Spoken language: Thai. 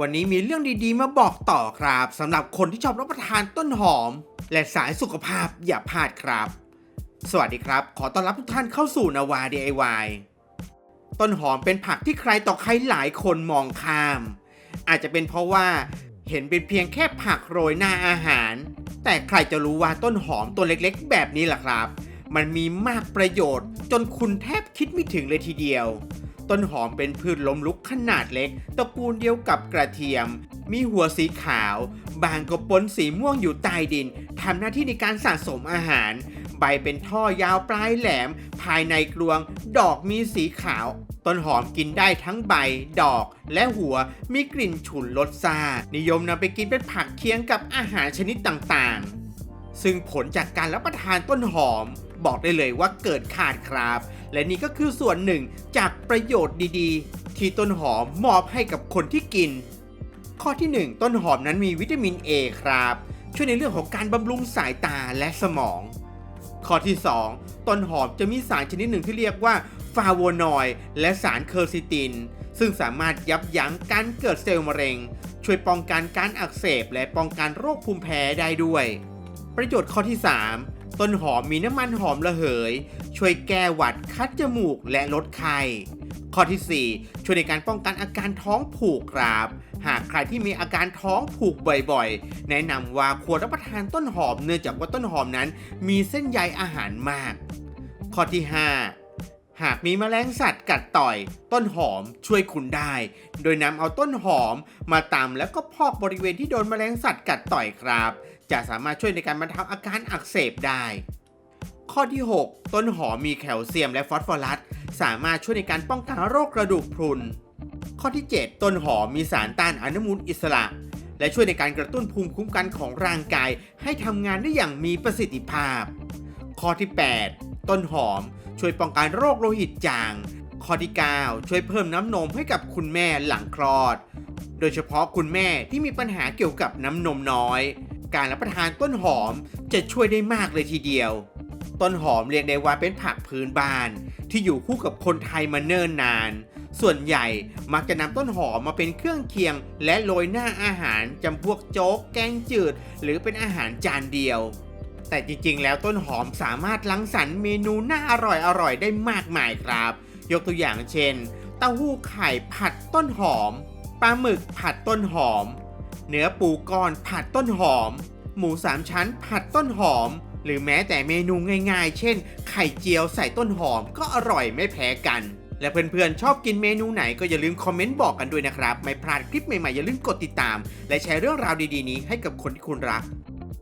วันนี้มีเรื่องดีๆ มาบอกต่อครับสำหรับคนที่ชอบรับประทานต้นหอม และสายสุขภาพอย่าพลาดครับ สวัสดีครับ ขอต้อนรับทุกท่านเข้าสู่นาวา DIY ต้นหอมเป็นผักที่ใครต่อใครหลายคนมองข้าม อาจจะเป็นเพราะว่าเห็นเป็นเพียงแค่ผักโรยหน้าอาหาร แต่ใครจะรู้ว่าต้นหอมตัวเล็กๆ แบบนี้ล่ะครับ มันมีมากประโยชน์จนคุณแทบคิดไม่ถึงเลยทีเดียว ต้นหอมเป็นพืชล้มลุกขนาดเล็กตระกูลเดียวกับกระเทียม มีหัวสีขาว บางก็ปนสีม่วงอยู่ใต้ดินทำหน้าที่ในการสะสมอาหาร ใบเป็นท่อยาวปลายแหลม ภายในกลวง ดอกมีสีขาว ต้นหอมกินได้ทั้งใบ ดอกและหัวมีกลิ่นฉุนรสซานิยมนำไปกินเป็นผักเคียงกับอาหารชนิดต่างๆ ซึ่งผลจากการรับประทานต้นหอม บอกได้เลยว่าเกิดขาดครับ และนี่ก็คือส่วนหนึ่งจากประโยชน์ดีๆ ที่ต้นหอมมอบให้กับคนที่กิน ข้อที่ 1 ต้นหอมนั้นมีวิตามิน A ครับ ช่วยในเรื่องของการบำรุงสายตาและสมอง ข้อที่ 2 ต้นหอมจะมีสารชนิดหนึ่งที่เรียกว่าฟาโวนอยด์และสารเคอร์ซิติน ซึ่งสามารถยับยั้งการเกิดเซลล์มะเร็ง ช่วยป้องกันการอักเสบและป้องกันโรคภูมิแพ้ได้ด้วย ประโยชน์ข้อที่ 3 ต้นหอมมีน้ำมันหอมระเหย ช่วยแก้หวัดคัดจมูกและลดไข้ข้อทีสี่ 4 ช่วยในการป้องกันอาการท้องผูกครับ หากใครที่มีอาการท้องผูกบ่อยๆ แนะนำว่าควรรับประทานต้นหอมเนื่องจากว่าต้นหอมนั้น มีเส้นใยอาหารมาก ข้อที่ 5 หากมีแมลงสัตว์กัดต่อย ต้นหอมช่วยคุณได้ โดยนำเอาต้นหอมมาตำแล้วก็พอกบริเวณที่โดนแมลงสัตว์กัดต่อยครับ จะสามารถช่วยในการบรรเทาอาการอักเสบได้ ข้อที่ 6 ต้นหอมมีแคลเซียมและฟอสฟอรัส สามารถช่วยในการป้องกันโรคกระดูกพรุน ข้อที่ 7 ต้นหอมมีสารต้านอนุมูลอิสระ และช่วยในการกระตุ้นภูมิคุ้มกันของร่างกาย ให้ทำงานได้อย่างมีประสิทธิภาพ ข้อที่ 8 ต้นหอม ช่วยป้องกันโรคโลหิตจาง ข้อที่ 9 ช่วยเพิ่มน้ำนมให้กับคุณแม่หลังคลอด โดยเฉพาะคุณแม่ที่มีปัญหาเกี่ยวกับน้ำนมน้อย การรับประทานต้นหอมจะช่วยได้มากเลยทีเดียว ต้นหอมเรียกได้ว่าเป็นผักพื้นบ้าน ที่อยู่คู่กับคนไทยมาเนิ่นนาน ส่วนใหญ่มักจะนำต้นหอมมาเป็นเครื่องเคียง และโรยหน้าอาหารจำพวกโจ๊ก แกงจืด หรือเป็นอาหารจานเดียว แต่จริงๆ แล้วต้นหอมสามารถลังสรรค์เมนูน่าอร่อยๆได้มากมายครับ ยกตัวอย่างเช่น เต้าหู้ไข่ผัดต้นหอม ปลาหมึกผัดต้นหอม เนื้อปูก้อนผัดต้นหอม หมูสามชั้นผัดต้นหอม หรือแม้แต่เมนูง่ายๆ เช่น ไข่เจียวใส่ต้นหอมก็อร่อยไม่แพ้กันและเพื่อนๆ ชอบกินเมนูไหนก็อย่าลืมคอมเมนต์บอกกันด้วยนะครับ ไม่พลาดคลิปใหม่ๆ อย่าลืมกดติดตาม และแชร์เรื่องราวดีๆ นี้ให้กับคนที่คุณรัก